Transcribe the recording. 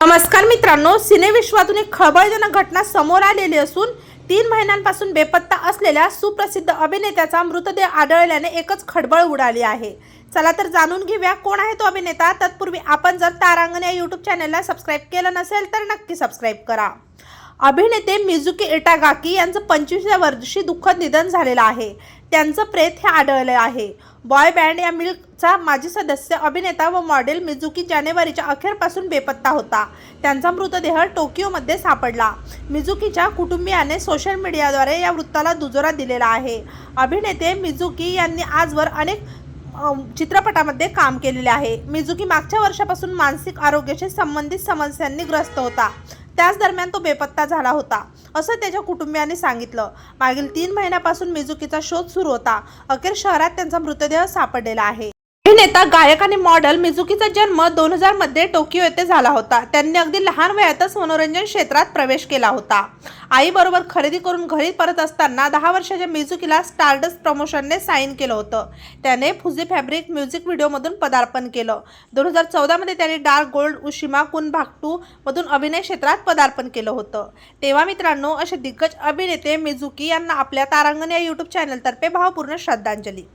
नमस्कार मित्रांनो सिनेविश्वातून एक खळबळजनक घटना समोर आलेली असून तीन महिन्यांपासून बेपत्ता असलेल्या सुप्रसिद्ध अभिनेत्याचा मृतदेह आढळल्याने एकच खळबळ उडाली आहे. चला तर जाणून घेऊया कोण आहे तो अभिनेता. तत्पूर्वी आपण जर तारांगण या यूट्यूब चॅनलला सबस्क्राईब केलं नसेल तर नक्की सबस्क्राईब करा. अभिनेते मिझुकी इटागाकी यांचं पंचवीसव्या वर्षी दुःखद निधन झालेलं आहे. त्यांचं प्रेत हे आढळलं आहे. बॉय बँड या मिल्कचा माजी सदस्य अभिनेता व मॉडेल मिझुकी जानेवारीच्या अखेरपासून बेपत्ता होता. त्यांचा मृतदेह टोकियोमध्ये सापडला. मिझुकीच्या कुटुंबियाने सोशल मीडियाद्वारे या वृत्ताला दुजोरा दिलेला आहे. अभिनेते मिझुकी यांनी आजवर अनेक चित्रपटामध्ये काम केलेले आहे. मिझुकी मागच्या वर्षापासून मानसिक आरोग्याशी संबंधित समस्यांनी ग्रस्त होता. त्याच दरम्यान तो बेपत्ता झाला होता असं त्याच्या कुटुंबियांनी सांगितलं. मागील तीन महिन्यापासून मिजुकीचा शोध सुरू होता. अखेर शहरात त्यांचा मृतदेह सापडलेला आहे. अभिनेता गायक आणि मॉडेल मिझुकीचा जन्म दोन हजारमध्ये टोकियो येथे झाला होता. त्यांनी अगदी लहान वयातच मनोरंजन क्षेत्रात प्रवेश केला होता. आईबरोबर खरेदी करून घरी परत असताना दहा वर्षाच्या मिझुकीला स्टारडस प्रमोशनने साईन केलं होतं. त्याने फुजी फॅब्रिक म्युझिक व्हिडिओमधून पदार्पण केलं. दोन हजार चौदामध्ये त्याने डार्क गोल्ड उशिमा कुन भागटू मधून अभिनय क्षेत्रात पदार्पण केलं होतं. तेव्हा मित्रांनो असे दिग्गज अभिनेते मिझुकी यांना आपल्या तारांगण या यूट्यूब चॅनलतर्फे भावपूर्ण श्रद्धांजली.